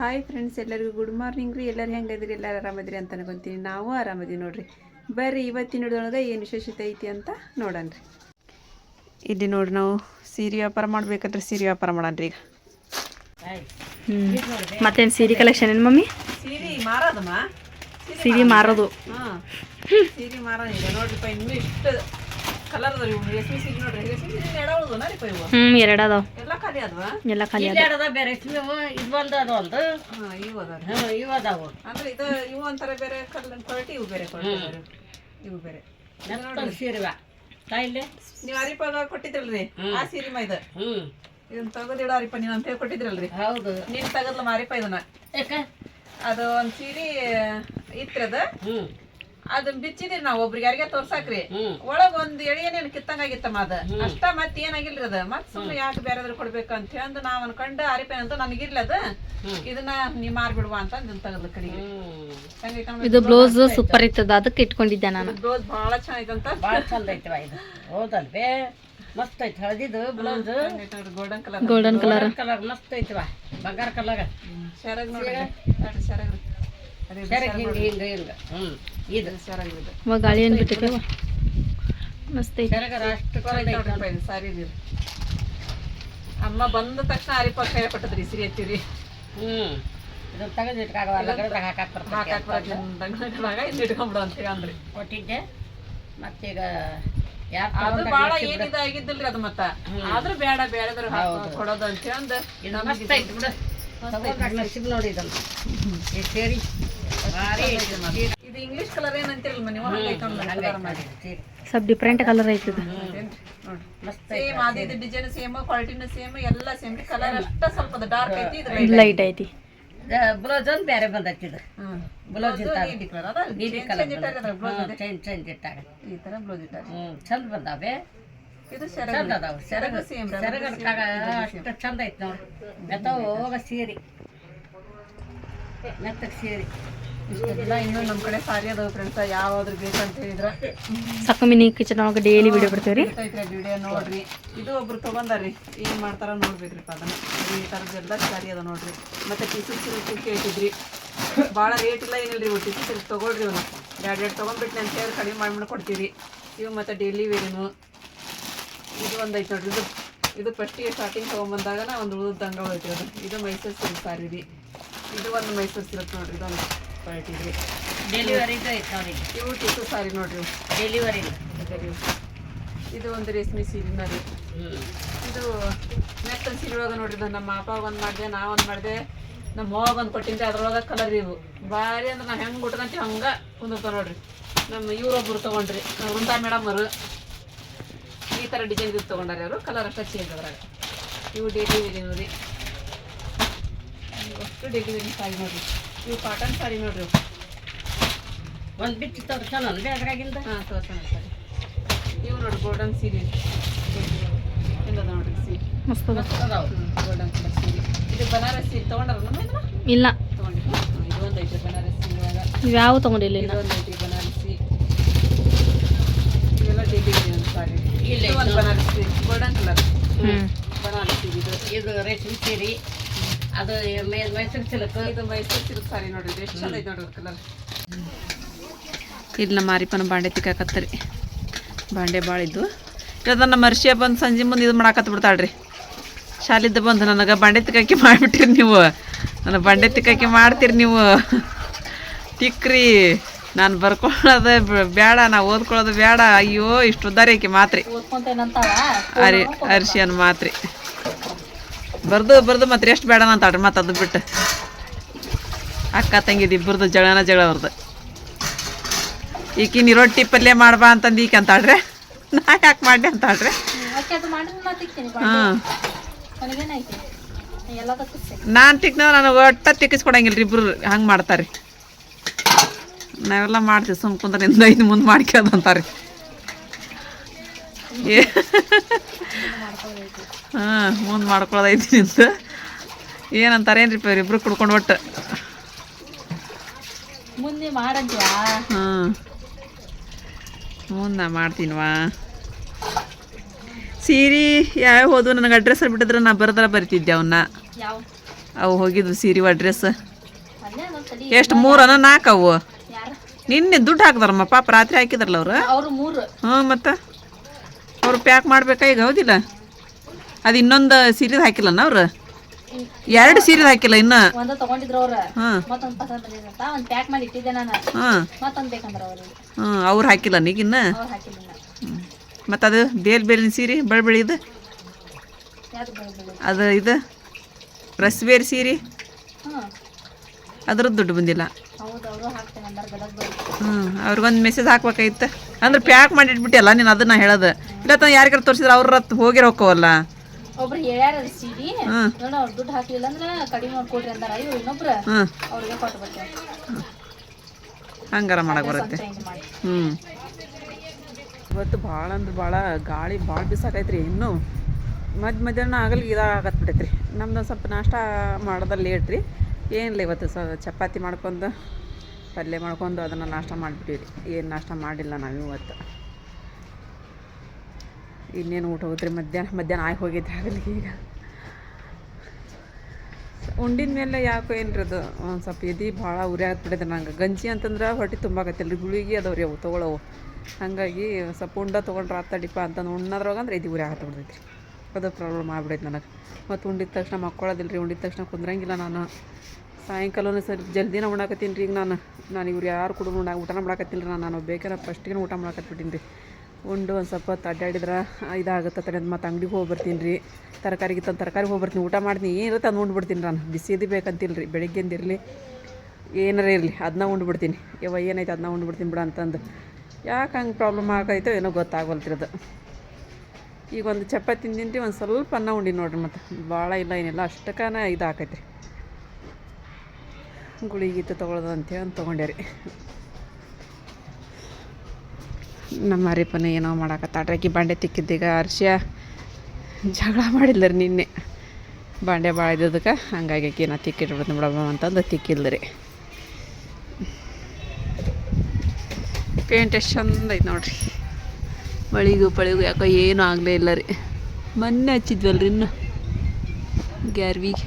Hi friends ಎಲ್ಲರಿಗೂ good morning ರೀ. ಎಲ್ಲರೂ ಹೆಂಗದ್ರಿ ಎಲ್ಲರೂ ಆರಾಮದ್ರಿ ಅಂತ ಅನ್ಕೊಂತೀನಿ ನಾವು ಆರಾಮದೀವಿ ನೋಡ್ರಿ. ಬರ್ರಿ ಇವತ್ತಿನ ಹಿಡ್ದೊಳಗೆ ಏನು ವಿಶೇಷತೆ ಐತಿ ಅಂತ ನೋಡೋಣ ರೀ. ಇಲ್ಲಿ ನೋಡ್ರಿ ನಾವು ಸೀರೆ ವ್ಯಾಪಾರ ಮಾಡ್ಬೇಕಂದ್ರೆ ಸೀರೆ ವ್ಯಾಪಾರ ಮಾಡೋಣ್ರಿ ಈಗ. ಮತ್ತೇನು ಸೀರೆ ಕಲೆಕ್ಷನ್ ಏನು ಮಮ್ಮಿ? ಸೀರೆ ಮಾರೋದಮ್ಮ? ಸೀರೆ ಮಾರೋದು. ಹಾಂ ಸೀರೆ ಮಾರೋದು ಈಗ ನೋಡ್ರಿಪ್ಪ ಇನ್ನೂ ಇಷ್ಟು ಕಲರ್ ಅದ ಇವು. ರೇಷ್ಮೆ ಸೀರೆ ನೋಡ್ರಿ. ರೇಷ್ಮೆ ಸೀರೆ ಎಡವಳದು ರೀ ಇವು? ಹ್ಞೂ ಎರಡು ಅದಾವ. ಎಲ್ಲ ಖಾಲಿ ಅದ್ವಾ? ಎಲ್ಲ ಖಾಲಿ ಅದ ಬೇರೆ? ಇವು ಇದು ಒಂದು ಅದು ಒಂದು ಹಾಂ ಇವು ಅದಾವು ಅಂದ್ರೆ ಇದು ಇವು ಒಂಥರ ಬೇರೆ ಕಲರ್ ಕ್ವಾಲಿಟಿ ಇವು ಬೇರೆ ಕ್ವಾಲಿಟಿ ಇವು ಬೇರೆ. ನೋಡ್ರಿ. ಸೀರೆವ. ತಾಯಿಲೆ ನೀವು ಅರಿಪಾಗ ಕೊಟ್ಟಿದ್ರಲ್ರಿ? ಆ ಸೀರೆ ಮೈದ. ಹ್ಮ್. ಇದನ್ನ ತಗದಿಡ ಅರಿಪ ನೀನು ಅಂತ ಹೇಳಿ ಕೊಟ್ಟಿದ್ರಲ್ರಿ. ಹೌದು. ನೀನ್ ತಗದ್ಲ ಮಾರಿಪ ಇದನ್ನ. ಯಾಕೆ? ಅದು ಒಂದ್ ಸೀರೆ ಇತ್ರದ. ಅದ ಹ್ಞೂ ಅದನ್ನ ಬಿಚ್ಚಿದ್ರಿ ನಾವು ಒಬ್ರಿಗೆ ಯಾರಿಗೆ ತೋರ್ಸಾಕ್ರಿ. ಒಳಗ್ ಒಂದ್ ಎಳೆಯನೇನು ಕಿತ್ತಂಗಾಗಿತ್ತಮ್ಮ ಅದ. ಅಷ್ಟ ಮತ್ ಏನಾಗಿಲ್ರಿ ಅದ? ಮತ್ ಸುಮ್ನೆ ಯಾಕೆ ಬೇರೆದ್ರ ಕೊಡ್ಬೇಕು ಅಂತ ಹೇಳಿ ನಾವ್ ಅನ್ಕೊಂಡ್ ಅರಿಪೇನ್ ಅಂತ ನನಗಿರ್ಲ ಅದ. ಇದನ್ನ ನೀ ಮಾರ್ಬಿಡುವ ಅಂತ ನಿನ್ ತಗದ ಕಡೆಗೆ. ಇದು ಬ್ಲೌಸ್ ಸೂಪರ್ ಇತ್ತದ ಅದಕ್ಕೆ ಇಟ್ಕೊಂಡಿದ್ದೆ ನಾನು. ಬ್ಲೌಸ್ ಬಹಳ ಚೆನ್ನಾಗಿತ್ತಂತ ಬಹಳ ಚಂದ ಐತವ ಇದು. ಹೌದಲ್ವೇ? ಮಸ್ತ್ ಐತಿ ಹಳದಿದು blouse. Golden colour golden colour colour ಮಸ್ತ್ ಐತವ. ಬಂಗಾರ ಕಲರ್ ಶರಗ್ ನೋಡಿ ನೋಡ್ರಿ ಶರಗ್. ಸೆರಗ್ ಇವಾಗ ಗಾಳಿ ಏನು ಬಿಟ್ಟಿದ್ದೇವ ಮಸ್ತ್ ಐತಿ. ಅಮ್ಮ ಬಂದ ತಕ್ಷಣ ಅರಿಪ ಕೈ ಪಟ್ಟದ್ರಿ ಸಿರಿ ಹಚ್ಚಿರಿ ಹ್ಞೂ ಇದನ್ನ ತೆಗೆದು ಬರ್ತದೆ ಹಾಕಾಕ್ ಇಲ್ಲಿ ಅಂತ ಹೇಳಿ ಕೊಟ್ಟಿದ್ದೆ. ಮತ್ತೀಗ ಅದು ಬಾಳ ಏನ್ ಇದಾಗಿದ್ದಿಲ್ರಿ ಅದು ಮತ್ತ. ಆದ್ರೂ ಬೇಡ ಬೇಡದ್ರ ಕೊಡೋದು ಅಂತ ಸಿಗ್ ನೋಡಿ ಇದನ್ನ. ಸೀರೆ. ಇದು ಇಂಗ್ಲಿಷ್ ಕಲರ್ ಏನಂತಿರಲ್ಲ ಸೀರೆ. ಸ್ವಲ್ಪ ಡಿಫ್ರೆಂಟ್ ಕಲರ್ ಮಸ್ತ್ ಸೇಮ್ ಡಿಸೈನ್ ಸೇಮ್ ಕ್ವಾಲಿಟಿನೂ ಸೇಮ್ ಎಲ್ಲ ಸೇಮ್ ಕಲರ್ ಅಷ್ಟ ಸ್ವಲ್ಪ ಡಾರ್ಕ್ ಐತಿ ಇದು ಲೈಟ್ ಐತಿ. ಬ್ಲೌಸ್ ಒಂದು ಬೇರೆ ಬಂದೈತಿ ಇದು. ಬ್ಲೌಸ್ ಚೇಂಜ್ ಚೇಂಜ್ ಇಟ್ಟಾಗ ಈ ಬ್ಲೌಸ್ ಹ್ಞೂ ಚಂದ ಬಂದಾವೆ. ಇದು ಚಂದ ಅದಾವ. ಸೆರಗ ಸೇಮ್ ಸೆರಗ ಅಷ್ಟು ಚಂದ ಐತಿ ನೋಡಿ. ಮೆತ್ತವ ಹೋಗ ಸೀರೆ. ಮೆತ್ತಗೆ ಸೀರೆ. ಇಷ್ಟೆಲ್ಲ ಇನ್ನೂ ನಮ್ಮ ಕಡೆ ಸಾರಿ ಅದಾವ ಫ್ರೆಂಡ್ಸ್ ಯಾವ್ದು ಬೇಕು ಅಂತ ಹೇಳಿದ್ರ. ಸಾಕು ಮಿನಿ ಕಿಚನ್ ಒಳಗೆ ಡೈಲಿ ವಿಡಿಯೋ ಬಿಡ್ತೀವಿ ರೀ ಐತ್ರಿ ವಿಡಿಯೋ ನೋಡ್ರಿ. ಇದು ಒಬ್ರು ತಗೊಂಡಾರಿ ಏನ್ ಮಾಡ್ತಾರ ನೋಡ್ಬೇಕ್ರಿಪ್ಪ ಅದನ್ನ. ಈ ಥರದ್ದೆಲ್ಲ ಸಾರಿ ಅದ ನೋಡ್ರಿ. ಮತ್ತೆ ಟಿಸು ಸಿಲ್ಕ್ ಕೇಳ್ತಿದ್ರಿ. ಭಾಳ ರೇಟ್ ಇಲ್ಲ ಏನಿಲ್ರಿ ರೀ ಟಿಸು ಸಿಲ್ಕ್ ತಗೊಳ್ರಿ ಇವನು. ಎರಡು ಎರಡು ತೊಗೊಂಡ್ಬಿಟ್ನಿ ಅಂತ ಹೇಳಿ ಕಡಿಮೆ ಮಾಡಿ ಕೊಡ್ತೀವಿ ಇವು ಮತ್ತೆ ಡೈಲಿ ವೇರಿನು ಇದು ಒಂದು ಐತೆ ನೋಡ್ರಿ. ಇದು ಇದು ಫಸ್ಟಿಗೆ ಸ್ಟಾರ್ಟಿಂಗ್ ತೊಗೊಂಬಂದಾಗ ಒಂದು ಉಳಿದಂಗ ಹೋಯ್ತು ಅದು ಇದು ಮೈಸೂರು ಸಿಲ್ಕ್ ಸಾರಿ ರೀ. ಇದು ಒಂದು ಮೈಸೂರು ಸಿಲ್ಕ್ ನೋಡ್ರಿ ಇದೊಂದು. ಕ್ವಾಲಿಟಿ ರೀ ಡೆಲಿವರಿದು ಐತೆ ನೋಡಿ. ಇವು ಟಿಸು ಸಾರಿ ನೋಡ್ರಿ. ಡೆಲಿವರಿ. ಇದು ಒಂದು ರೇಷ್ಮೆ ಸೀರೆನ ರೀ ಇದು ಮೆತ್ತನ ಸೀರೆ ಒಳಗೆ ನೋಡ್ರಿ ನಮ್ಮ ಅಪ್ಪ ಒಂದು ಮಾಡಿದೆ ನಾ ಒಂದು ಮಾಡಿದೆ. ನಮ್ಮ ಅವ್ವ ಒಂದು ಕೊಟ್ಟಿದ್ದೆ ಅದ್ರೊಳಗೆ ಕಲರ್ ಇವು. ಭಾರಿ ಅಂದ್ರೆ ನಾವು ಹೆಂಗೆ ಉಟ್ಕೊಂತೀವಿ ಹಂಗೆ ಕುಂದಿರ್ತಾವ ನೋಡ್ರಿ. ನಮ್ಮ ಇವರೊಬ್ಬರು ತೊಗೊಂಡ್ರಿ ವೃಂದಾ ಮೇಡಮ್ ಅವರು. ಈ ಥರ ಡಿಸೈನ್ ಇದು ತೊಗೊಂಡಾರೆ ಅವರು ಕಲರ್ ಅಷ್ಟೇ ಚೇಂಜ್ ಅದ್ರಾಗ. ಇವು ಡೆಲಿವರಿ ವೇರಿ ರೀ ಅಷ್ಟು ಡೆಲಿವರಿ ವೇರಿ ಸಾರಿ ನೋಡ್ರಿ. ಇವು ಕಾಟನ್ ಸಾರಿ ನೋಡ್ರಿ. ಒಂದು ಒಂದು ತೋರ್ಸಲ್ಲ ತೋರ್ಸೋಣ ಬೇಡ್ರಾಗಿಂದ ಹಾಂ ತೋರ್ಸೋಣ ಸರಿ ಇವು ನೋಡಿ ಗೋಲ್ಡನ್ ಸೀರೆ. ಎಲ್ಲ ನೋಡ್ರಿ ಸೀರೆ. ಮಸ್ತ್ ಅದ ಮಸ್ತ್ ಅದಾವು ಗೋಲ್ಡನ್ ಕಲರ್ ಸೀರೆ. ಇದು ಬನಾರಸ್ ಸೀರೆ ತೊಗೊಂಡಾರ ನಮ್ಮ ಇದನ್ನ ಇಲ್ಲ. ಇದು ಒಂದು ಐತೆ ಬನಾರಸ್ ಸೀರೆ ಒಳಗೆ. ಇವ್ಯಾವ ತಗೊಂಡಿಲ್ಲ ಇದು ಒಂದು ಐತಿ ಬನಾರಸಿ ಇವೆಲ್ಲ ಸಾರಿ. ಇಲ್ಲ ಒಂದು ಬನಾರಸಿ ಗೋಲ್ಡನ್ ಕಲರ್ ಹ್ಞೂ ಬನಾರಸಿ ಇದು. ಇದು ರೇಷ್ಮೆ ಸೀರೆ. ಅದು ಮೈಸೂರು ಸಿಲ್ಕ್. ಇದು ಮೈಸೂರು ಸಿಲ್ಕ್ ಸಾರಿ ನೋಡ್ರಿ ಇದು ಎಷ್ಟು ಚಂದ ಐತೆ ನೋಡ್ರಿ ಕಲರ್ ಇಲ್ಲಿ ನಮ್ಮ ಮಾರಿಪನ ಬಾಂಡೆ ತಿಕ್ಕಾಕತ್ತರಿ ಬಾಂಡೆ ಭಾಳ ಇದ್ದು ಇವತ್ತು ನಮ್ಮ ಮರ್ಷಿಯ ಬಂದು ಸಂಜೆ ಮುಂದೆ ಇದು ಮಾಡಾಕತ್ ಬಿಡ್ತಾಳ್ರಿ. ಶಾಲಿದ್ದ ಬಂದು ನನಗೆ ಬಾಂಡೆ ತಿಕ್ಕಾಕಿ ಮಾಡಿಬಿಟ್ಟಿರಿ ನೀವು. ನನ್ನ ಬಾಂಡೆ ತಿಕ್ಕಾಕಿ ಮಾಡ್ತೀರಿ ನೀವು. ತಿಕ್ಕ್ರಿ ನಾನು ಬರ್ಕೊಳ್ಳೋದು ಬೇಡ ನಾ ಓದ್ಕೊಳ್ಳೋದು ಬೇಡ ಅಯ್ಯೋ ಇಷ್ಟು ಉದ್ದಾರಿ ಆಕೆ ಮಾತ್ರಿ. ಅರಿ ಅರ್ಶಿಯನ್ ಮಾತ್ರಿ. ಬರ್ದು ಬರ್ದು ಮತ್ತೆ ಎಷ್ಟು ಬೇಡ ಅಂತಾಳ್ರಿ ಮತ್ತೆ ಅದು ಬಿಟ್ಟು. ಅಕ್ಕ ತಂಗಿದು ಇಬ್ಬರದು ಜಗಳನ ಜಗಳ ಅವ್ರದ್ದು ಈಕಿ ನೀ ರೊಟ್ಟಿ ಪಲ್ಯ ಮಾಡ್ಬಾ ಅಂತಂದು ಈಕೆ ಅಂತಾಳ್ರಿ ನಾ ಯಾಕೆ ಮಾಡಿ ತಿಕ್ತೀನಿ ಹಾಂ. ನಾನು ನಾನು ತಿಕ್ನ ನನಗೆ ಒಟ್ಟ ತಿಕ್ಕಿಸ್ಕೊಡಂಗಿಲ್ಲ ರೀ ಇಬ್ರು ಹಂಗೆ ಮಾಡ್ತಾರೆ. ನಾವೆಲ್ಲ ಮಾಡ್ತೀವಿ ಸುಮ್ ಕುಂದ್ರೆ ಇಂದ ಮುಂದೆ ಮಾಡ್ಕೋದು ಅಂತಾರೆ. ಹಾಂ ಮುಂದೆ ಮಾಡ್ಕೊಳ್ಳೋದೈತಿ ನಿಂದು ಏನಂತಾರೆ ಏನ್ರಿ ಪೇರ್ ಇಬ್ರು ಕುಡ್ಕೊಂಡು ಒಟ್ಟು? ಮುಂದೆ ಮಾಡಂತೀವಾ ಹಾಂ. ಮುಂದೆ ನಾ ಮಾಡ್ತೀನಿವಾ? ಸೀರೆ ಯಾವ ಹೋದ್ವು? ನನಗೆ ಅಡ್ರೆಸ್ ಬಿಟ್ಟಿದ್ರೆ ನಾ ಬರದ್ರ ಬರಿತಿದ್ದೆ ಅವನ್ನ ಅವು ಹೋಗಿದ್ವು ಸೀರೆ ಅಡ್ರೆಸ್ ಎಷ್ಟು ಮೂರನ ನಾಲ್ಕು ಅವು? ನಿನ್ನೆ ದುಡ್ಡು ಹಾಕಿದಾರಮ್ಮ ಪಾಪ ರಾತ್ರಿ ಹಾಕಿದ್ರಲ್ಲ ಅವ್ರು? ಹ್ಞೂ ಮತ್ತು? ಅವ್ರು ಪ್ಯಾಕ್ ಮಾಡ್ಬೇಕಾ? ಈಗ ಹೌದಿಲ್ಲ. ಅದು ಇನ್ನೊಂದು ಸೀರೆದು ಹಾಕಿಲ್ಲನ ಅವ್ರು? ಎರಡು ಸೀರೆ ಹಾಕಿಲ್ಲ ಇನ್ನ. ಒಂದ ತಗೊಂಡಿದ್ರು ಅವ್ರ. ಹಾಂ. ಮತ್ತೊಂದ್ ಪಸಂದ್ ಬಂದಿದಂತ ಒಂದ್ ಪ್ಯಾಕ್ ಮಾಡಿ ಇಟ್ಟಿದ್ದೆ ನಾನು. ಹಾಂ. ಮತ್ತೊಂದ್ ಬೇಕಂದ್ರ ಅವ್ರಿಗೆ. ಹ್ಞೂ ಅವ್ರು ಹಾಕಿಲ್ಲ ನೀಗಿನ್ನ ಅವ್ರು ಹಾಕಿಲ್ಲ ಮತ್ತು ಅದು ಬೇಲ್ ಬೇಲಿನ ಸೀರೆ ಬೆಳೆ ಇದು? ಯಾವ್ದು ಅದು ಇದು? ರಸ್ಬೇರಿ ಸೀರೆ? ಹ್ಮ್ ಅದ್ರದ್ದು ದುಡ್ಡು ಬಂದಿಲ್ಲ. ಹೌದು ಅವರು ಹಾಕ್ತೇನೆ ಅಂದಾರ ಗದಗ ಬರೀ ಹ್ಞೂ ಅವ್ರಿಗೊಂದು ಮೆಸೇಜ್ ಹಾಕ್ಬೇಕಾಗಿತ್ತು. ಅಂದ್ರೆ ಪ್ಯಾಕ್ ಮಾಡಿ ಇಟ್ಬಿಟ್ಟಿಯಲ್ಲ ನೀನು ಅದನ್ನ ಹೇಳೋದು. ಇಲ್ಲ ತ ಯಾರಿಗಾರ ತೋರಿಸಿದ್ರೆ ಅವ್ರ ಹೋಗಿರೋ ಹೋಕ್ಕವಲ್ಲ? ಒಬ್ರು ಹೇಳ್ಯಾರ ಸಿಡಿ. ನೋಡ ಅವ್ರು ದುಡ್ಡು ಹಾಕ್ಲಿಲ್ಲ ಅಂದ್ರೆ ಕಡಿಮೆ ಮಾಡ್ಕೊಡ್ರಿ ಅಂದಾರ. ಅಯ್ಯೋ ಇನ್ನೊಬ್ರು ಅವ್ರಿಗೆ ಕೊಟ್ಟು ಬರ್ತೇವೆ ಹಂಗಾರ ಮಾಡಕ್ಕೆ ಬರುತ್ತೆ. ಹ್ಮ್. ಇವತ್ತು ಭಾಳ ಅಂದ್ರೆ ಭಾಳ ಗಾಳಿ ಭಾಳ ಬಿಸಾಕೈತ್ರಿ ಇನ್ನೂ. ಮಧ್ಯ ಮಧ್ಯಾಹ್ನ ಆಗಲಿ ಆಗತ್ ರೀ ನಮ್ದು ಸ್ವಲ್ಪ ನಾಷ್ಟ ಮಾಡೋದ ಲೇಟ್ ರೀ. ಏನಿಲ್ಲ ಇವತ್ತು ಸ ಚಪಾತಿ ಮಾಡ್ಕೊಂಡು ಪಲ್ಯ ಮಾಡ್ಕೊಂಡು ಅದನ್ನು ನಾಷ್ಟ ಮಾಡಿಬಿಟ್ಟಿವಿ ಏನು ನಾಷ್ಟ ಮಾಡಿಲ್ಲ ನಾವು ಇವತ್ತು. ಇನ್ನೇನು ಊಟ ಹೋದ್ರಿ ಮಧ್ಯಾಹ್ನ ಮಧ್ಯಾಹ್ನ ಆಗಿ ಹೋಗಿದ್ರೆ ಆಗಲಿ ಈಗ. ಉಂಡಿದ ಮೇಲೆ ಯಾಕೋ ಏನ್ರಿ ಅದು? ಒಂದು ಸ್ವಲ್ಪ ಎದಿ ಭಾಳ ಉರಿ ಆಗ್ಬಿಟ್ಟಿದೆ ನಂಗೆ. ಗಂಜಿ ಅಂತಂದ್ರೆ ಹೊಟ್ಟೆ ತುಂಬಾಕತ್ತಿಲ್ಲ ಗುಳಿಗೆ ಅದಾವ್ರಿ ಅವು, ತೊಗೊಳವು. ಹಾಗಾಗಿ ಸ್ವಲ್ಪ ಉಂಡ ತೊಗೊಂಡ್ರೆ ಆತಡಿಪ ಅಂತಂದು ಉಣ್ಣದ್ರಾಗ ಅಂದ್ರೆ ಎದಿ ಉರಿ ಆಗತ್ತೆ ಅದು ಪ್ರಾಬ್ಲಮ್ ಆಗ್ಬಿಡೈತೆ ನನಗೆ. ಮತ್ತು ಉಂಡಿದ ತಕ್ಷಣ ಮಕ್ಕೊಳ್ಳೋದಿಲ್ಲ ರೀ ಉಂಡಿದ ತಕ್ಷಣ ಕುಂದ್ರಂಗಿಲ್ಲ ನಾನು. ಸಾಯಂಕಾಲನೂ ಸರಿ ಜಲ್ದಿನ ಉಣ್ಣಾಕತ್ತೀನಿ ರೀ ಈಗ ನಾನು. ನಾನು ಇವ್ರು ಯಾರು ಕುಡಿದು ಉಂಡ ಊಟನ ರೀ ನಾನು ಬೇಕೇನ ಫಸ್ಟಿಗೆ ಊಟ ಮಾಡಾಕತ್ಬಿಟ್ಟಿನಿ ರೀ. ಉಂಡು, ಒಂದು ಸ್ವಲ್ಪ ಹೊತ್ತು ಅಡ್ಡಾಡಿದ್ರೆ ಇದಾಗುತ್ತೆ ತಡೆ ಮತ್ತು ಅಂಗಡಿಗೆ ಹೋಗಿ ಬರ್ತೀನಿ ರೀ ತರಕಾರಿಗೆ ತಂದು ತರಕಾರಿಗೆ ಹೋಗಿ ಬರ್ತೀನಿ. ಊಟ ಮಾಡ್ತೀನಿ ಏನಿರುತ್ತೆ ಅದು ಉಂಡ್ಬಿಡ್ತೀನಿ ನಾನು ಬಿಸಿದು ಬೇಕಂತಿಲ್ಲ ರೀ ಬೆಳಿಗ್ಗೆಂದು ಇರಲಿ, ಏನಾರ ಇರಲಿ ಅದನ್ನ ಉಂಡ್ಬಿಡ್ತೀನಿ ಯಾವ ಏನೈತೆ ಅದನ್ನ ಉಂಡ್ಬಿಡ್ತೀನಿ ಬಿಡ ಅಂತಂದು. ಯಾಕೆ ಹಂಗೆ ಪ್ರಾಬ್ಲಮ್ ಆಗೈತೋ ಏನೋ ಗೊತ್ತಾಗವಲ್ತ್ರಿ ಅದು ಈಗ ಒಂದು ಚಪಾತಿ ತಿಂದಿನಿ ರೀ ಒಂದು ಸ್ವಲ್ಪ ಅನ್ನ ಉಂಡಿ ನೋಡ್ರಿ ಮತ್ತು. ಭಾಳ ಇಲ್ಲ ಏನಿಲ್ಲ, ಅಷ್ಟಕ್ಕನ ಇದು ಆಕೈತ್ರಿ. ಗುಳಿಗಿತ್ತು ತೊಗೊಳೋದು ಅಂತೇಳಿ ತೊಗೊಂಡೆ ರೀ ನಮ್ಮ ಹರಿಪನ ಏನೋ ಮಾಡಾಕತ್ತಾಡ್ರಿ ಆಕಿ ಬಾಂಡೆ ತಿಕ್ಕಿದ್ದೀಗ ಅರ್ಶ್ಯ ಜಗಳ ಮಾಡಿಲ್ಲ ರೀ ನಿನ್ನೆ. ಬಾಂಡೆ ಭಾಳ ಇದ್ದದಕ್ಕೆ, ಹಂಗಾಗಿ ಆಕಿ ನಾ ತಿಕ್ಕಿಟ್ಬಿಡ್ತೀನಿ ಬಿಡಮ್ಮ ಅಂತಂದು ತಿಕ್ಕಿಲ್ಲ ರೀ ಪೇಂಟ್ ಎಷ್ಟು ಚಂದ ಐತೆ ನೋಡ್ರಿ. ಮಳಿಗೂ ಪಳಿಗೂ ಯಾಕೋ ಏನೂ ಆಗಲೇ ಇಲ್ಲ ರೀ ಮೊನ್ನೆ ಹಚ್ಚಿದ್ವಲ್ರಿ ಇನ್ನು. ಗ್ಯಾರ್ವಿಗೆ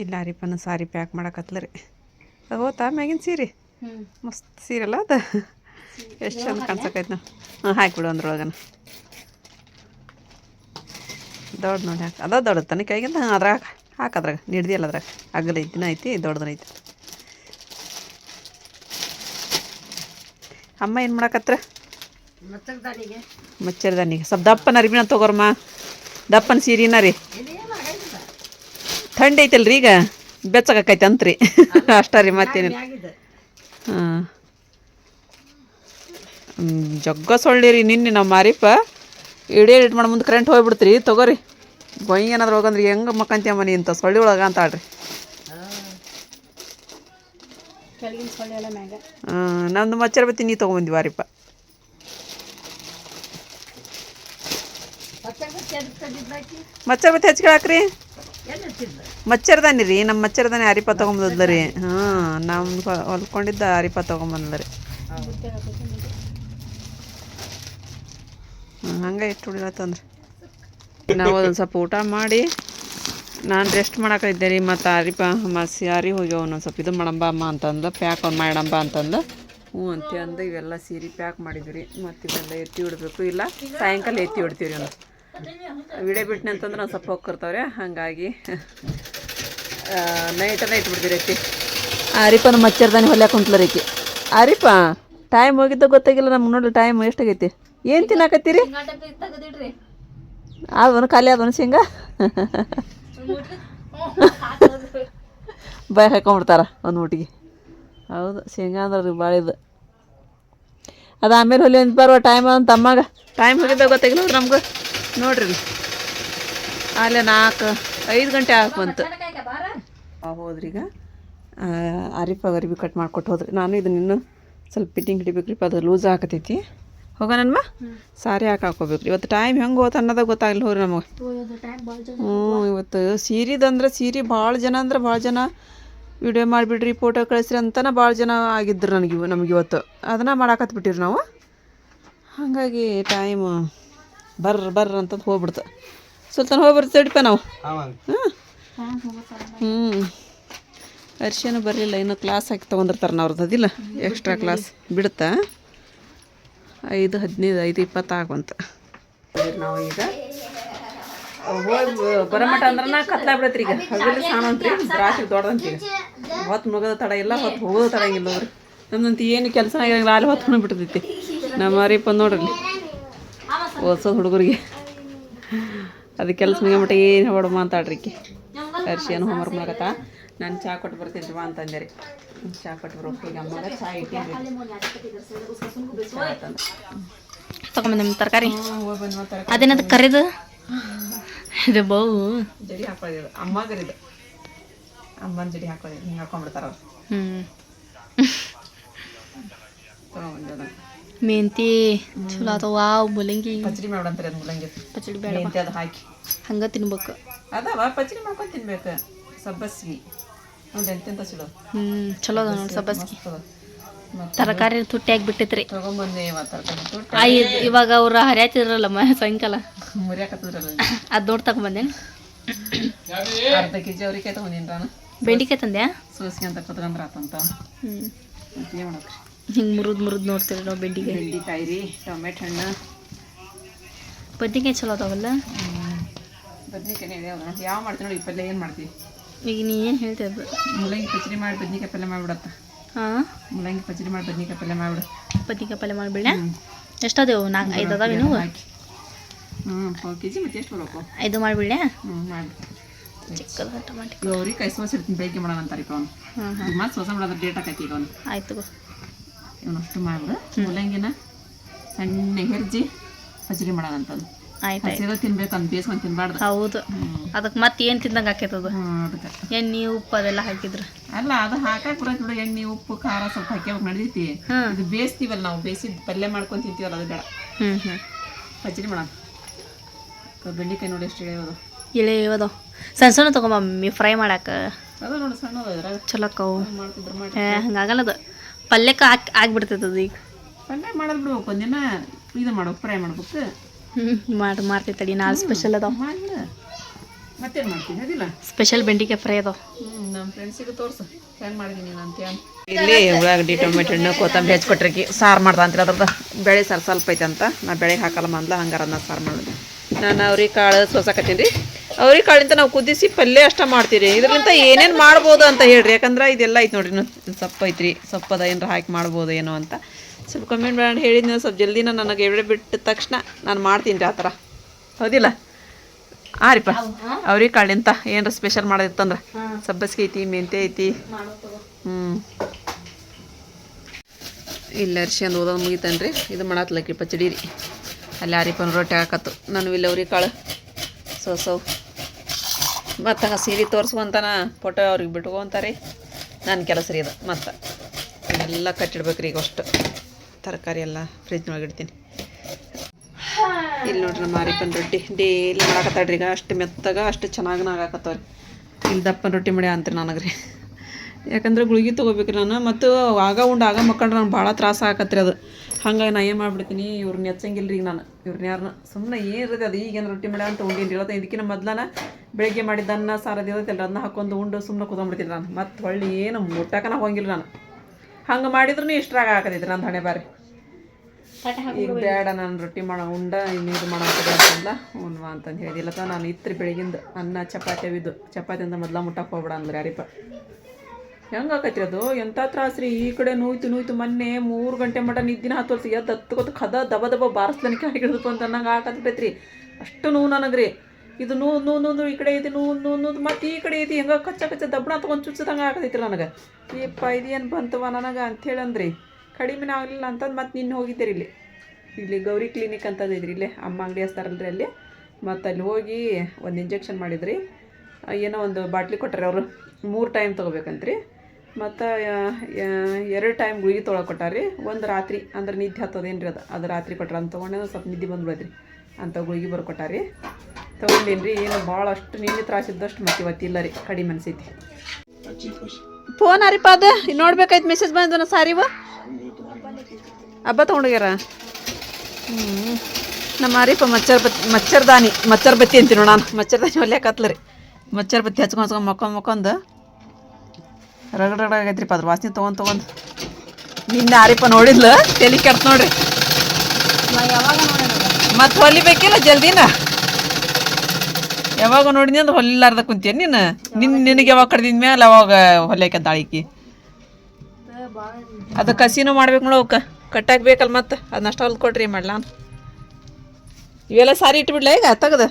ಇಲ್ಲ ರೀಪನ ಸಾರಿ ಪ್ಯಾಕ್ ಮಾಡಕತ್ಲ ರೀ ಹೋತಾ ಮ್ಯಾಗಿನ ಸೀರೆ? ಮಸ್ತ್ ಸೀರೆ ಅಲ್ಲ ಅದು ಎಷ್ಟು ಚಂದ ಕಾಣ್ಸಕೈತೆ ನಾವು ಹಾಂ ಹಾಕಿಬಿಡು ಅಂದ್ರೊಳಗನ ದೊಡ್ಡ ನೋಡಿ ಹಾಕಿ. ಅದ ದೊಡ್ಡ ತನಕ ಕೈಗಿಂತ ಹಾಂ ಅದ್ರಾಗ. ಹಾಕದ್ರಾಗ ನಿಡ್ದಿಯಲ್ಲ ಅದ್ರಾಗ. ಅಗಲ ಐತಿನ ಐತಿ ದೊಡ್ಡದನ ಐತಿ ಅಮ್ಮ ಏನು ಮಾಡಕತ್ರ? ಮಚ್ಚರ್ದಾನಿಗೆ ಸ್ವಲ್ಪ ದಪ್ಪನ ಅರಿಬಿನ ತಗೋರಮ್ಮ. ದಪ್ಪನ ಸೀರಿನ ರೀ. ಥಂಡಿ ಐತಲ್ರಿ ಈಗ? ಬೆಚ್ಚಗಾಕೈತೆ ಅಂತ್ರಿ ಅಷ್ಟೇ ರೀ ಮತ್ತೇನಿಲ್ಲ. ಹಾಂ. ಜಗ್ಗ ಸೊಳ್ಳಿ ರೀ ನಿನ್ನೆ ನಾವು ಮಾರಿಪ್ಪ. ಇಡೀ ಇಟ್ ಮಾಡಿ ಮುಂದೆ ಕರೆಂಟ್ ಹೋಗ್ಬಿಡ್ತ್ರಿ. ತಗೋರಿ. ಗೊಯ್ ಏನಾದ್ರು ಹೋಗಂದ್ರೆ ಹೆಂಗೆ ಮಕ್ಕಂತೀಯ ಮನೆ ಇಂಥ ಸೊಳ್ಳಿ ಒಳಗೆ ಅಂತ ಆಡ್ರಿ. ಹಾಂ. ಮಚ್ಚರ ಬತ್ತಿ ನೀ ತೊಗೊಂಬಂದಿ ವಾರಿಪ್ಪ ಮಚ್ಚರ ಬತ್ತಿ ಹಚ್ಕೊಳಕ್ರಿ. ಮಚ್ಚರ್ದಾನಿ ರೀ ನಮ್ಮ ಮಚ್ಚರ್ದಾನಿ ಅರಿಪ ತೊಗೊಂಬಂದಲ್ಲ ರೀ. ಹಾಂ ನಮ್ಮ ಹೊಲ್ಕೊಂಡಿದ್ದ ಅರಿಪ ತೊಗೊಂಬಂದಲ್ಲ ರೀ. ಹಂಗ ಇಟ್ಟು ಉಳಿಲತ್ತಂದ್ರೆ ನಾವು ಒಂದು ಸ್ವಲ್ಪ ಊಟ ಮಾಡಿ ನಾನು ರೆಸ್ಟ್ ಮಾಡಾಕಿದ್ದೆ ರೀ ಮತ್ತು ಅರಿಪ ಮಸಿ ಅರಿ ಹೋಗ್ಯಾವ ಒಂದೊಂದು ಸ್ವಲ್ಪ. ಇದು ಮಾಡಂಬ ಅಮ್ಮ ಅಂತಂದು ಪ್ಯಾಕ್ ಒಂದು ಮಾಡಂಬ ಅಂತಂದು ಹ್ಞೂ ಅಂತ ಅಂದು ಇವೆಲ್ಲ ಸೀರೆ ಪ್ಯಾಕ್ ಮಾಡಿದ್ವಿ ರೀ. ಮತ್ತು ಇವೆಲ್ಲ ಎತ್ತಿ ಇಡಬೇಕು ಇಲ್ಲ ಸಾಯಂಕಾಲ ಎತ್ತಿ ಇಡ್ತೀವಿ ರೀ ವಿಡಿಯೋ ಬಿಟ್ನಿ ಅಂತಂದ್ರೆ ಒಂದು ಸ್ವಲ್ಪ ಹೋಗ್ತಿರ್ತಾವ್ರೆ ಹಾಗಾಗಿ ನೈಟನ್ನ ಇಟ್ಬಿಡ್ತೀರಿ ಎತ್ತಿ ಅರಿಪನ ಮಚ್ಚರ್ದಾನೆ ಹೊಲ್ಯಾಕ ಕುಂತ್ಲ ರೀಕಿ ಆರಿಪ ಟೈಮ್ ಹೋಗಿದ್ದ ಗೊತ್ತಾಗಿಲ್ಲ ನಮ್ಗೆ ನೋಡ್ರಿ ಟೈಮ್ ಎಷ್ಟಾಗೈತಿ ಏನು ತಿನ್ನಾಕತ್ತೀರಿ? ಅದೊಂದು ಖಾಲಿ ಅದೊಂದು ಶೇಂಗ. ಬಾಯ್ ಹಾಕೊಂಡ್ಬಿಡ್ತಾರ ಒಂದು ಊಟಿಗೆ ಹೌದು, ಶೇಂಗಾ ಅಂದ್ರೆ ಭಾಳ ಇದು. ಅದು ಆಮೇಲೆ ಹೊಲಿ ಅಂತ ಬರುವ ಟೈಮ್ ಅಂತ ತಮ್ಮಾಗ ಟೈಮ್ ಹೋಗಿದ್ದ ಗೊತ್ತಾಗಿಲ್ಲ ನಮ್ಗೆ. ನೋಡ್ರಿ. ಅಲ್ಲೇ ನಾಲ್ಕು, ಐದು ಗಂಟೆ ಆಗಿ ಬಂತು. ಹೋದ್ರೀಗ ಆ ಹೋದ್ರಿ ಈಗ. ಅರಿಪ ಅರಿವಿ ಕಟ್ ಮಾಡ್ಕೊಟ್ಟು ಹೋದ್ರಿ. ನಾನು ಇದನ್ನ ಇನ್ನೂ ಸ್ವಲ್ಪ ಫಿಟ್ಟಿಂಗ್ ಹಿಡಿಬೇಕ್ರಿ ಅದು ಲೂಸ್ ಹಾಕತೈತಿ ಹೋಗೋಣನ್ಮ ಸಾರಿ ಹಾಕಿ ಹಾಕೋಬೇಕ್ರಿ. ಇವತ್ತು ಟೈಮ್ ಹೆಂಗೆ ಹೋತ ಅನ್ನೋದಾಗ ಗೊತ್ತಾಗಲ್ಲ ಹೋರಿ ನಮಗೆ. ಹ್ಞೂ, ಇವತ್ತು ಸೀರಿದಂದ್ರೆ ಸೀರೆ ಭಾಳ ಜನ ಅಂದ್ರೆ ಭಾಳ ಜನ ವಿಡಿಯೋ ಮಾಡಿಬಿಡ್ರಿ ಫೋಟೋ ಕಳಿಸ್ರಿ ಅಂತನ ಭಾಳ ಜನ ಆಗಿದ್ರು ನನಗೆ ನಮ್ಗೆ ಇವತ್ತು. ಅದನ್ನ ಮಾಡಾಕತ್ ಬಿಟ್ಟಿರಿ ನಾವು. ಹಾಗಾಗಿ ಟೈಮ್ ಬರ್ರ ಬರ್ರ ಅಂತಂದು ಹೋಗ್ಬಿಡ್ತು. ಸುಲ್ತಾನ ಹೋಗಿ ಬರ್ತೀಡಿಪ್ಪ ನಾವು. ಹಾಂ ಹಾಂ? ಹ್ಞೂ ಅರ್ಶಿನ ಬರಲಿಲ್ಲ ಇನ್ನು ಕ್ಲಾಸ್ ಹಾಕಿ ತೊಗೊಂಡಿರ್ತಾರೆ ಅವ್ರದ್ದು ಅದಿಲ್ಲ? ಎಕ್ಸ್ಟ್ರಾ ಕ್ಲಾಸ್ ಬಿಡುತ್ತಾ? ಐದು ಹದಿನೈದು ಐದು ಇಪ್ಪತ್ತು ಆಗುವಂತ. ನಾವು ಈಗ ಹೋಗಿ ಬರಮಟ ಅಂದ್ರೆ ಕತ್ಲಾ ಬಿಡತ್ರಿ ಈಗ. ಹಗಲಿ ಸಾಣಂತ್ರಿ ದ್ರಾಕ್ಷಿ ದೊಡ್ಡದಂತ ಈಗ. ಹೊತ್ತು ಮುಗದ ತಡ ಇಲ್ಲ ಹೊತ್ತು ಹೋಗೋದು ತಡ ಇಲ್ಲ ಅವ್ರಿ. ನಮ್ದಂತ ಏನು ಕೆಲಸ ಆಗಿರಂಗಿಲ್ಲ ಅಲ್ಲಿ ಹೊತ್ತು ಬಿಡ್ತೈತಿ ನಮ್ಮ ಅರಿಪ್ಪ ನೋಡ್ರಿ. ಓದ್ಸೋದು ಹುಡುಗರಿಗೆ. ಅದು ಕೆಲಸ ಮಟ್ಟ ಏನು ಹೊಡ ಮಾತಾಡ್ರಿ ಈಕಿ. ಅರ್ಶಿ ಏನು ಹೋಮ್ವರ್ಕ್ ಮಾಡಕತ್ತ? ನಾನು ಚಾ ಕೊಟ್ಟು ಬರ್ತೀನಿ ಬಾ ಅಂತಂದೆ ರೀ. ಚಾ ಕೊಟ್ಟು ಬರ್ಬೇಕು ಈಗ ಅಮ್ಮಗೆ ಚಾ ಇಟ್ಟಿದ್ರಿ ತಗೊಂಬಂದೆ ನಿಮ್ಮ ತರಕಾರಿ. ಅದೇನದು ಕರೆದು? ಇದು ಬೌ. ಜಡಿ ಹಾಕೊಳ್ಳೋದು ಅಮ್ಮಗರಿದು. ಅಮ್ಮನ ಜಡಿ ಹಾಕೊಳ್ಳೋದು ಹಿಂಗೆ ಹಾಕೊಂಡ್ಬಿಡ್ತಾರ ಅವ್ರು ಹ್ಞೂ ತೊಗೊಂಬಂದೆ ಮೆಂತಿ ಚಲೋ ಆತ ವಾವ್ ಮೂಲಂಗಿ. ಪಚಡಿ ಮಾಡಂತಾರೆ ಅದು ಮೂಲಂಗಿ. ಪಚಡಿ ಬೇಡ ಮೆಂತಿ ಅದು ಹಾಕಿ. ಹಂಗೆ ತಿನ್ಬೇಕು. ಅದಾವ ಪಚಡಿ ಮಾಡ್ಕೊಂಡು ತಿನ್ಬೇಕು. ಸಬ್ಬಸ್ಗಿ. ನೋಡಿ ಎಂತೆಂತ ಚಲೋ. ಹ್ಞೂ ಚಲೋ ಅದ ನೋಡಿ ಸಬ್ಬಸ್ಗಿ. ತರಕಾರಿ ತುಟ್ಟಿ ಬಿಟ್ಟೈತ್ರಿ ತಗೊಂಬಂದೆ ತರಕಾರಿ ತುಟ್ಟಿ. ಇವಾಗ ಅವ್ರು ಹರಿಯಾತಿದ್ರಲ್ಲ ಮ ಸಾಯಂಕಾಲ ಮುರಿಯಾಕತ್ತಿದ್ರಲ್ಲ ಅದು ದೊಡ್ಡ ತಗೊಂಬಂದೇನು ಅರ್ಧ ಕೆ ಜಿ ಅವ್ರಿಗೆ ತೊಗೊಂಡಿನಿ ನಾನು. ಬೆಂಡಿಕಾಯಿ ತಂದ್ಯಾ? ಸೋಸ್ಗೆ ಅಂತ ಕುತ್ಕೊಂಡ್ರ ಆತಂತ ಹ್ಞೂ ಏನು ಮಾಡಕ್ರಿ ಹಿಂಗೆ ಮುರಿದು ಮುರಿದು ನೋಡ್ತೀರಿ ನಾವು ಬೆಂಡಿಗೆ. ಬೆಂಡಿಕಾಯಿ ರೀ ಟೊಮೆಟೊ ಹಣ್ಣು. ಬದ್ನಿಕಾಯಿ ಚಲೋ ಅದಾವಲ್ಲ? ಬದ್ನಿಕಾಯಿ ಯಾವ ಮಾಡ್ತೀನಿ ನೋಡಿ ಪಲ್ಯ ಏನು ಮಾಡ್ತೀವಿ ಈಗ ನೀ ಏನು ಹೇಳ್ತಿದ್ದು ಮೂಲಂಗಿ ಪಚಡಿ ಮಾಡಿ ಬದ್ನಿಕಾಯಿ ಪಲ್ಯ ಮಾಡಿಬಿಡತ್ತ ಹಾಂ? ಮೂಲಂಗಿ ಪಚಡಿ ಮಾಡಿ ಬದ್ನಿಕಾಯಿ ಪಲ್ಯ ಮಾಡಿಬಿಡು. ಬದ್ನಿಕಾಯಿ ಪಲ್ಯ ಮಾಡಿಬಿಡ ಎಷ್ಟದೇವು? ನಾಲ್ಕು ಐದು ಅದಾವ ಇನ್ನು? ಹ್ಞೂ ಕೆ ಜಿ ಮತ್ತೆ ಎಷ್ಟು ಬರಬೇಕು ಐದು ಮಾಡಿಬಿಡ ಹ್ಞೂ ಮಾಡಿ ಚಿಕ್ಕದ ಟೊಮೆಟೊ. ಗೌರಿ ಕೈ ಸೋಸಿರ್ತೀನಿ ಬೆಳಿಗ್ಗೆ ಮಾಡೋಣ ಅಂತಾರೆ ಈಗ ಅವನು. ಹಾಂ ಹಾಂ ಮತ್ತೆ ಸೋಸ ಮಾಡೋದ್ರ ಡೇಟ್ ಹಾಕೈತಿ ಈಗ ಅವನು. ಆಯ್ತು ಇವನಷ್ಟು ಮಾಡಿಬಿಡು ಮೂಲಂಗಿನ ಸಣ್ಣ ಹೆರ್ಜಿ ಹಸಿರಿ ಮಾಡೋದಂತದ್ದು ಹಸಿದ ತಿನ್ಬೇಕು ಅಂತ ಬೇಸ್ಕೊಂಡು ತಿನ್ಬಾರ್ದು. ಹೌದು. ಅದಕ್ಕೆ ಮತ್ತೆ ಏನು ತಿಂದಂಗೆ ಆಕೈತದ ಅದಕ್ಕೆ. ಎಣ್ಣೆ ಉಪ್ಪು ಅದೆಲ್ಲ ಹಾಕಿದ್ರು. ಅಲ್ಲ ಅದು ಹಾಕಕ್ ಬರತ್ತೆ ಬಿಡು. ಎಣ್ಣೆ ಉಪ್ಪು ಖಾರ ಸ್ವಲ್ಪ ಹಾಕ್ಯಾವಾಗ ನಡೆದೈತಿ. ಇದು ಬೇಯಿಸ್ತೀವಲ್ಲ ನಾವು ಬೇಯಿಸಿದ ಪಲ್ಯ ಮಾಡ್ಕೊಂಡು ತಿಂತೀವಲ್ಲ ಅದು ಬೇಡ. ಹ್ಞೂ ಹ್ಞೂ ಪಚಡಿ ಮಾಡೋಣ ಬೆಂಡಿಕಾಯಿ ನೋಡಿ ಎಷ್ಟು ಇಳಿಯೋದು ಇಳೆ ಸಣ್ಣ ಸಣ್ಣ ಸಣ್ಣ ತಗೊಂಬಮ್ಮಿ ಫ್ರೈ ಮಾಡಕ್ಕೆ ಅದು ನೋಡಿ ಸಣ್ಣದ ಇದ್ರಾಗ. ಚಲೋ ಅಕ್ಕವು. ಪಲ್ಯಕ್ಕೆ ಹಾಕಿ ಆಗ್ಬಿಡ್ತೈತೆ ಅದು ಈಗ. ಪಲ್ಯ ಮಾಡೋದು ಬಿಡ್ಬೇಕು ಒಂದಿನ ಇದು ಮಾಡ್ಬೇಕು ಫ್ರೈ ಮಾಡ್ಬೇಕು. ಹ್ಞೂ ಮಾಡಿ ಮಾಡ್ತೈತಡಿ ನಾಳೆ ಸ್ಪೆಷಲ್ ಅದಾವ. ಮತ್ತೇನು ಮಾಡ್ತೀನಿ ಅದಿಲ್ಲ ಸ್ಪೆಷಲ್ ಬೆಂಡಿಕಾಯಿ ಫ್ರೈ ಅದಾವ. ಹ್ಞೂ ನಮ್ಮ ಫ್ರೆಂಡ್ಸಿಗೆ ತೋರಿಸು ಹೆಂಗೆ ಮಾಡಿದ್ದೀನಿ ನಾನು ಅಂತ ಇಲ್ಲಿ ಉಳ್ಳಾಗಡ್ಡಿ ಟೊಮೆಟೊ ಹಣ್ಣು ಕೊತ್ತಂಬರಿ ಹೆಚ್ಚಿಕೊಟ್ರಿಗೆ ಸಾರು ಮಾಡ್ದ ಅಂತೀರ ಅದ್ರದ್ದು. ಬೆಳೆ ಸಾರು ಸ್ವಲ್ಪ ಐತೆ ಅಂತ. ನಾ ಬೆಳೆಗೆ ಹಾಕಲ್ಲ ಮಂದ್ಲ ಹಂಗಾರ ಅದನ್ನ ಸಾರು ಮಾಡಿದೆ. ನಾನು ಅವ್ರಿಗೆ ಕಾಳು ಸೋಸಕತ್ತೀನಿ ರೀ. ಅವ್ರಿಗೆ ಕಾಳಿಂದ ನಾವು ಕುದಿಸಿ ಪಲ್ಯ ಅಷ್ಟ ಮಾಡ್ತೀರಿ. ಇದರಿಂದ ಏನೇನು ಮಾಡ್ಬೋದು ಅಂತ ಹೇಳ್ರಿ. ಯಾಕಂದ್ರೆ ಇದೆಲ್ಲ ಐತೆ ನೋಡ್ರಿ ಸೊಪ್ಪ ಐತ್ರಿ. ಸೊಪ್ಪದ ಏನಾರ ಹಾಕಿ ಮಾಡ್ಬೋದು ಏನೋ ಅಂತ. ಸ್ವಲ್ಪ ಕಮೆಂಟ್ ಮಾಡಿ ಹೇಳಿದ್ನ. ಸ್ವಲ್ಪ ಜಲ್ದಿನ ನನಗೆ ಎಡೆ ಬಿಟ್ಟ ತಕ್ಷಣ ನಾನು ಮಾಡ್ತೀನಿ ರೀ ಆ ಥರ ಹೌದಿಲ್ಲ? ಹಾಂ ರೀಪ್ಪ ಅವ್ರಿಗೆ ಕಾಳಿಂತ ಏನಾರ ಸ್ಪೆಷಲ್ ಮಾಡೋದಿತ್ತಂದ್ರೆ ಸಬ್ಬಸ್ಗೆ ಐತಿ ಮೆಂತೆ ಐತಿ. ಹ್ಞೂ ಇಲ್ಲ ಅರ್ಶಿ ಅಂದು ಓದೋದು ಮುಗಿತನ್ರಿ. ಇದು ಮಾಡತ್ಲಕ್ಕಿ ಪಚಡಿ ರೀ. ಅಲ್ಲಿ ಆರಿಪನ್ ರೊಟ್ಟಿ ಹಾಕತ್ತು. ನಾನು ಇಲ್ಲಿ ಅವ್ರಿಗೆ ಕಾಳು ಸೊ ಸೊ ಮತ್ತು ಹಂಗೆ ಸೀರೆ ತೋರಿಸ್ಕೊಂತಾನ ಫೋಟೋ ಅವ್ರಿಗೆ ಬಿಟ್ಕೊಂತಾರೆ. ನನ್ನ ಕೆಲಸ ರೀ ಅದು. ಮತ್ತು ಎಲ್ಲ ಕಟ್ಟಿಡ್ಬೇಕು ರೀ ಈಗ ಅಷ್ಟು. ತರಕಾರಿ ಎಲ್ಲ ಫ್ರಿಜ್ನೊಳಗೆ ಇಡ್ತೀನಿ. ಇಲ್ಲಿ ನೋಡ್ರಿ ನಮ್ಮ ಮಾರಿಪನ್ ರೊಟ್ಟಿ. ಡೇಲಿ ಮಾಡಾಕತ್ತಾಡ್ರಿ ಈಗ. ಅಷ್ಟು ಮೆತ್ತಗ, ಅಷ್ಟು ಚೆನ್ನಾಗಿ ಆಗಾಕತ್ತವ್ರಿ ಇಲ್ಲಿ ದಪ್ಪನ ರೊಟ್ಟಿ ಮಾಡಿ ಅಂತೀರಿ ನನಗೆ ರೀ ಯಾಕಂದ್ರೆ ಗುಳಿಗೆ ತೊಗೋಬೇಕ್ರಿ ನಾನು. ಮತ್ತು ಆಗ ಉಂಡು ಆಗ ಮಕ್ಕಂಡ್ರೆ ನಾನು ಭಾಳ ತ್ರಾಸ ರೀ ಅದು. ಹಂಗಾಗಿ ನಾ ಏನು ಮಾಡ್ಬಿಡ್ತೀನಿ? ಇವ್ರನ್ನ ಎಚ್ಚಂಗಿಲ್ಲ ರೀ ಈಗ ನಾನು. ಇವ್ರನ್ನ ಯಾರನ್ನ ಸುಮ್ಮನೆ ಏನಿರೋದು ಅದು? ಈಗೇನು ರೊಟ್ಟಿ ಮಾಡ ಅಂತ ಉಂಡಿನಿ ಇವತ್ತು ಇದಕ್ಕಿಂತ ಮೊದ್ಲನ ಬೆಳಿಗ್ಗೆ ಮಾಡಿದ ಅನ್ನ ಸಾರದು ಇರುತ್ತಲ್ಲ ಅದನ್ನ ಹಾಕೊಂಡು ಉಂಡು ಸುಮ್ಮನೆ ಕುತ್ಕೊಂಡ್ಬಿಡ್ತೀನಿ ನಾನು. ಮತ್ತು ಹೊಳ್ಳಿ ಏನು ಮುಟ್ಟಕನ ಹೋಗಿಲ್ಲ ನಾನು. ಹಂಗೆ ಮಾಡಿದ್ರೂ ಇಷ್ಟ್ರಾಗ ಹಾಕದಿದ್ರು ನನ್ನ ಹಣೆ ಬಾರಿ. ಈಗ ಬೇಡ ನಾನು ರೊಟ್ಟಿ ಮಾಡೋ ಉಂಡ ಇನ್ನು ಇದು ಮಾಡೋದು ಅಂತಂದ ಉಣ್ವಾ ಅಂತಂದು ಹೇಳಿದಿಲ್ಲ ನಾನು ಇತ್ತು ಬೆಳಗಿಂದ ಅನ್ನ ಚಪಾತಿ ಅವಿದ್ದು. ಚಪಾತಿಯಿಂದ ಮೊದ್ಲ ಮುಟ್ಟಕ್ಕೆ ಹೋಗ್ಬೇಡ ಅಂದ್ರೆ ಯಾರಿಪ್ಪ. ಹೆಂಗೆ ಆಕೈತ್ರಿ ಅದು ಎಂಥ ತ್ರಾಸ್ರಿ ಈ ಕಡೆ ನೋಯ್ತು ನೋಯ್ತು ಮೊನ್ನೆ ಮೂರು ಗಂಟೆ ಮಟ ನಿದ್ದಿನ ಹತ್ತು ವರ್ಷ ಎದ್ದು ಹತ್ಕೋತ ಕದ, ದಬ ದಬ ಬಾರಿಸ್ತಾನೆ ಹಿಡಿದಪ್ಪ ಅಂತ ನಂಗೆ ಆಕತ್ತೈತ್ರಿ ಅಷ್ಟು ನೋವು ನನಗ್ರಿ. ಇದು ನೂ ನೂ ನೂ ಈ ಕಡೆ ಐತಿ ನೂ ನೂ ನೂ ಮತ್ತೆ ಈ ಕಡೆ ಐತಿ. ಹೆಂಗೆ ಕಚ್ಚ ಕಚ್ಚ ದಬ್ಬಣ ತೊಗೊಂಡು ಚುಚ್ಚದಂಗೆ ಆಗತೈತ್ರಿ ನನಗೆ. ಏಪ್ಪ, ಇದೇನು ಬಂತವ ನನಗೆ ಅಂಥೇಳಿ ಅಂದ್ರಿ ಕಡಿಮೆನೇ ಆಗಲಿಲ್ಲ ಅಂತಂದು ಮತ್ತೆ ನಿನ್ನೆ ಹೋಗಿದ್ದೀರಿ ಇಲ್ಲಿ. ಇಲ್ಲಿ ಗೌರಿ ಕ್ಲಿನಿಕ್ ಅಂತಂದು ಇದ್ರಿ ಇಲ್ಲೇ. ಅಮ್ಮ ಅಂಗಡಿ ಹಸ್ತಾರಲ್ರಿ ಅಲ್ಲಿ. ಮತ್ತು ಅಲ್ಲಿ ಹೋಗಿ ಒಂದು ಇಂಜೆಕ್ಷನ್ ಮಾಡಿದ್ರಿ. ಏನೋ ಒಂದು ಬಾಟ್ಲಿ ಕೊಟ್ಟರೆ ಅವರು. ಮೂರು ಟೈಮ್ ತೊಗೋಬೇಕಂತ್ರಿ. ಮತ್ತು ಎರಡು ಟೈಮ್ ಗುಳಿಗೆ ತೊಗೊಳಕ್ಕೆ ರೀ ಒಂದು ರಾತ್ರಿ, ಅಂದ್ರೆ ನಿದ್ದೆ ಹತ್ತೋದೇನು ರೀ ಅದು? ಅದು ರಾತ್ರಿ ಕೊಟ್ರ ಅಂತ ತೊಗೊಂಡೆ ಸ್ವಲ್ಪ ನಿದ್ದೆ ಬಂದ್ಬಿಡದ್ರಿ ಅಂತ ಗುಳಿಗೆ ಬರ್ಕೊಟ್ಟಾರಿ ತೊಗೊಂಡೇನು ರೀ ಏನು ಭಾಳ ಅಷ್ಟು ನಿನ್ನೆ ತ್ರಾಸಿದ್ದಷ್ಟು ಮತ್ತೆ ಇವತ್ತಿಲ್ಲ ರೀ, ಕಡಿಮೆ ಮನಸೈತಿ ಫೋನ್ ಅರಿಪ ಅದು ನೋಡ್ಬೇಕಾಯ್ತು ಮೆಸೇಜ್ ಬಂದ ಸಾರಿವ? ಹಬ್ಬ ತೊಗೊಂಡೋಗ್ಯಾರ? ಹ್ಞೂ ನಮ್ಮ ಮಾರಿಪ್ಪ ಮಚ್ಚರ್ ಬತ್ತಿ ಮಚ್ಚರ್ದಾನಿ ಮಚ್ಚರ್ ಬತ್ತಿ ಅಂತೀನಿ ನಾನು? ಮಚ್ಚರ್ದಾನಿ ಹೊಲ್ಯಾಕತ್ಲ ರೀ ಮಚ್ಚರ್ ಬತ್ತಿ ಹಚ್ಕೊಂಡು ಹಚ್ಕೊಂಡು ಮಕ್ಕೊಂಡ್ ಮಕ್ಕೊಂದು ರಗಡ ರಗಡ್ ಆಗೈತ್ರಿಪ್ಪ ಅದ್ರ ವಾಸನೆ ತೊಗೊಂಡು ತೊಗೊಂಡು. ನಿನ್ನ ಆರಿಪ್ಪ ನೋಡಿದ್ಲ? ತಲೆ ಕೆಟ್ಟ ನೋಡ್ರಿ. ನಾ ಯಾವಾಗ ನೋಡೋಣ ಮತ್ತೆ ಹೊಲಿಬೇಕಿಲ್ಲ ಜಲ್ದಿನ? ಯಾವಾಗ ನೋಡಿನಿ ಅಂದ್ರೆ ಹೊಲಿಲಾರ್ದ ಕುಂತೀಯ ನೀನು? ನಿನ್ ನಿನಗೆ ಯಾವಾಗ ಕಡ್ದಿದ ಮೇಲೆ ಅವಾಗ ಹೊಲಿಯಾಕ ದಾಳಿಕಿ ಅದು ಕಸಿನೂ ಮಾಡ್ಬೇಕು ನೋಡು ಅವಕ್ಕೆ. ಕಟ್ಟಾಕ್ಬೇಕಲ್ಲ ಮತ್ತೆ. ಅದನ್ನಷ್ಟು ಹೊಲ್ದು ಮಾಡ್ಲಾನ್ ಮಾಡ್ಲಾ ಇವೆಲ್ಲ ಸಾರಿ ಇಟ್ಬಿಡ್ಲ ಈಗ ತೆಗ್ದು?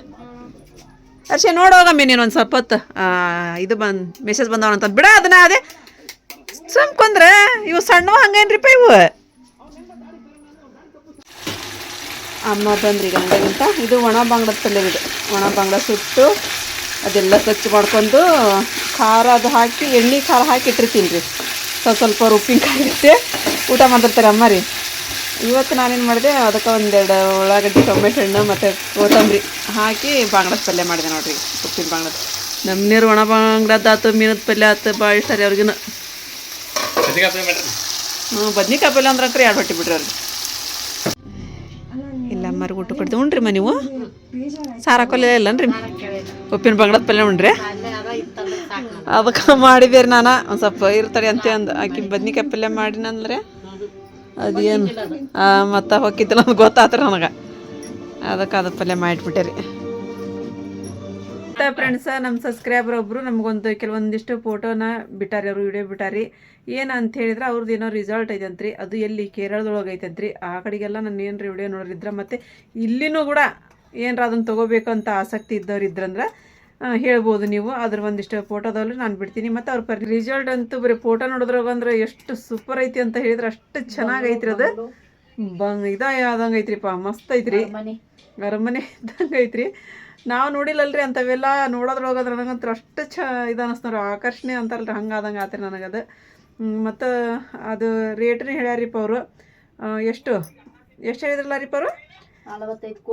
ಅರ್ಷೆ ನೋಡೋಗಮ್ಮಿ ನೀನು ಒಂದು ಸ್ವಲ್ಪ ಹೊತ್ತು. ಇದು ಬಂದು ಮೆಸೇಜ್ ಬಂದವನಂತ ಬಿಡ, ಅದನ್ನ ಅದೇ ಸುಮ್ಕೊಂದ್ರೆ ಇವು ಸಣ್ಣವ ಹಂಗೇನ್ರಿಪ್ಪ ಇವು? ಅಮ್ಮ ಬಂದ್ರಿ ಈಗ ಅಂಗಡಿಗಿಂತ ಇದು ಒಣ ಬಾಂಗ್ಲದ ಪಲ್ಯ ಇದು. ಒಣ ಬಾಂಗ್ಲ ಸುಟ್ಟು ಅದೆಲ್ಲ ಸ್ವಚ್ಛ ಮಾಡ್ಕೊಂಡು ಖಾರ ಅದು ಹಾಕಿ, ಎಣ್ಣೆ ಖಾರ ಹಾಕಿ ಇಟ್ಟಿರ್ತೀನಿ ರೀ ಸ್ವಲ್ಪ ಸ್ವಲ್ಪ ಉಪ್ಪಿನಕಾಯಿ ಇರುತ್ತೆ. ಊಟ ಮಾಡಿರ್ತಾರೆ ಅಮ್ಮ ರೀ. ಇವತ್ತು ನಾನೇನು ಮಾಡಿದೆ ಅದಕ್ಕೆ ಒಂದೆರಡು ಉಳ್ಳಾಗಡ್ಡಿ ಟೊಮೆಟೊ ಹಣ್ಣು ಮತ್ತು ಕೊತ್ತಂಬರಿ ಹಾಕಿ ಬಾಂಗ್ಲಾದ ಪಲ್ಯ ಮಾಡಿದೆ ನೋಡಿರಿ ಉಪ್ಪಿನ ಬಾಂಗ್ಲಾದ. ನಮ್ಮ ನೀರು ಒಣ ಬಾಂಗ್ಲದ ಆತು ಮೀನದ ಪಲ್ಯ ಆತು ಭಾಳ ಇಷ್ಟ ರೀ ಅವ್ರಿಗೂ ಹ್ಞೂ ಬದ್ನಿಕಾಯಿ ಪಲ್ಯ ಅಂದ್ರೆ ಕರೆ ಎರಡು ಹೊಟ್ಟಿ ಬಿಡ್ರಿ ಅವ್ರಿಗೆ. ಇಲ್ಲ ಅಮ್ಮರಿಗೆ ಊಟ ಕೊಡ್ತೀವಿ ಉಣ್ರಿ ಮ ನೀವು? ಸಾರು ಹಾಕೊಲ್ಲ ಇಲ್ಲನ್ರಿ? ಉಪ್ಪಿನ ಬಾಂಗ್ಲಾದ ಪಲ್ಯ ಉಣ್ರಿ? ಅದಕ್ಕೆ ಮಾಡಿದೇರಿ ನಾನು ಒಂದು ಸ್ವಲ್ಪ ಇರ್ತಾರೆ ಅಂತ ಅಂದು ಆಕಿ ಬದ್ನಿಕಾಯಿ ಪಲ್ಯ ಮಾಡಿನಂದ್ರೆ. ಅದೇನು? ಮತ್ತು ಹೊಕ್ಕಿದ್ದಿಲ್ಲ ಅಂತ ಗೊತ್ತಾತ್ರ ನನಗೆ. ಅದಕ್ಕೆ ಅದು ಪಲ್ಯ ಮಾಡಿಬಿಟ್ಟೆ ರೀ ಫ್ರೆಂಡ್ಸ ನಮ್ಮ ಸಬ್ಸ್ಕ್ರೈಬರ್ ಒಬ್ಬರು ನಮಗೊಂದು ಕೆಲವೊಂದಿಷ್ಟು ಫೋಟೋನ ಬಿಟ್ಟಾರಿ, ಅವರು ವಿಡಿಯೋ ಬಿಟ್ಟಾರಿ. ಏನು ಅಂತ ಹೇಳಿದ್ರೆ ಅವ್ರದ್ದು ಏನೋ ರಿಸಲ್ಟ್ ಐತಂತ್ರಿ. ಅದು ಎಲ್ಲಿ ಕೇರಳದೊಳಗೆ ಐತಂತ್ರಿ. ಆ ಕಡೆಗೆಲ್ಲ ನಾನು ಏನ್ರಿ ವಿಡಿಯೋ ನೋಡಿದ್ರೆ ಮತ್ತು ಇಲ್ಲಿನೂ ಕೂಡ ಏನರ ಅದನ್ನು ತೊಗೋಬೇಕು ಅಂತ ಆಸಕ್ತಿ ಇದ್ದವ್ರು ಇದ್ರಂದ್ರೆ ಹೇಳ್ಬೋದು ನೀವು. ಅದ್ರ ಒಂದಿಷ್ಟು ಫೋಟೋದಲ್ಲಿ ನಾನು ಬಿಡ್ತೀನಿ. ಮತ್ತು ಅವ್ರ ಪರ್ ರಿಸಲ್ಟ್ ಅಂತೂ ಬರೀ ಫೋಟೋ ನೋಡಿದ್ರಾಗ ಅಂದ್ರೆ ಎಷ್ಟು ಸೂಪರ್ ಐತಿ ಅಂತ ಹೇಳಿದ್ರೆ ಅಷ್ಟು ಚೆನ್ನಾಗಿ ಐತ್ರಿ ಅದು. ಬಂಗ್ ಇದಾದಂಗೆ ಐತ್ರಿಪ್ಪ ಮಸ್ತ್ ಐತ್ರಿ ಮನೆ ಅರಮನೆ ಇದ್ದಂಗೆ ಐತ್ರಿ ನಾವು ನೋಡಿಲ್ಲಲ್ರಿ ಅಂಥವೆಲ್ಲ ನೋಡೋದ್ರೊಳಗಂದ್ರೆ ನನಗಂತೂ ಅಷ್ಟು ಚ ಇದು ಅನ್ನಿಸ್ತಾರೆ ಆಕರ್ಷಣೆ ಅಂತಾರಲ್ರಿ ಹಂಗೆ ಆದಂಗೆ ಆತ್ರಿ ನನಗದು. ಮತ್ತು ಅದು ರೇಟ್ನೇ ಹೇಳ್ಯಾರಿಪ್ಪ ಅವರು. ಎಷ್ಟು? ಎಷ್ಟು ಹೇಳಿದ್ರಲ್ಲ ರೀಪ್ಪ ಅವರು?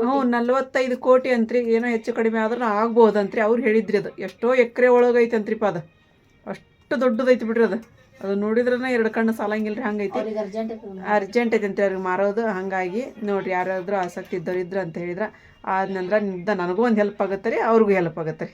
ಹ್ಞೂ ನಲ್ವತ್ತೈದು ಕೋಟಿ ಅಂತ್ರಿ. ಏನೋ ಹೆಚ್ಚು ಕಡಿಮೆ ಆದ್ರೂ ಆಗ್ಬೋದಂತ್ರಿ. ಅವ್ರು ಹೇಳಿದ್ರಿ ಅದು. ಎಷ್ಟೋ ಎಕರೆ ಒಳಗೈತೆ ಅಂತ್ರಿಪ್ಪ ಅದು. ಅಷ್ಟು ದೊಡ್ಡದೈತಿ ಬಿಡ್ರಿ ಅದು. ಅದು ನೋಡಿದ್ರನ ಎರಡು ಕಣ್ಣು ಸಾಲಂಗಿಲ್ರಿ ಹಂಗೈತಿ. ಅರ್ಜೆಂಟ್ ಐತಂತ್ರಿ ಅವ್ರಿಗೆ ಮಾರೋದು ಹಾಗಾಗಿ ನೋಡ್ರಿ ಯಾರಾದರೂ ಆಸಕ್ತಿ ಇದ್ದವ್ರು ಇದ್ರು ಅಂತ ಹೇಳಿದ್ರ. ಆದ ನಂತರ ನಿಂದ ನನಗೂ ಒಂದು ಹೆಲ್ಪ್ ಆಗುತ್ತೆ ರೀ ಅವ್ರಿಗೂ ಹೆಲ್ಪ್ ಆಗುತ್ತೆ ರೀ.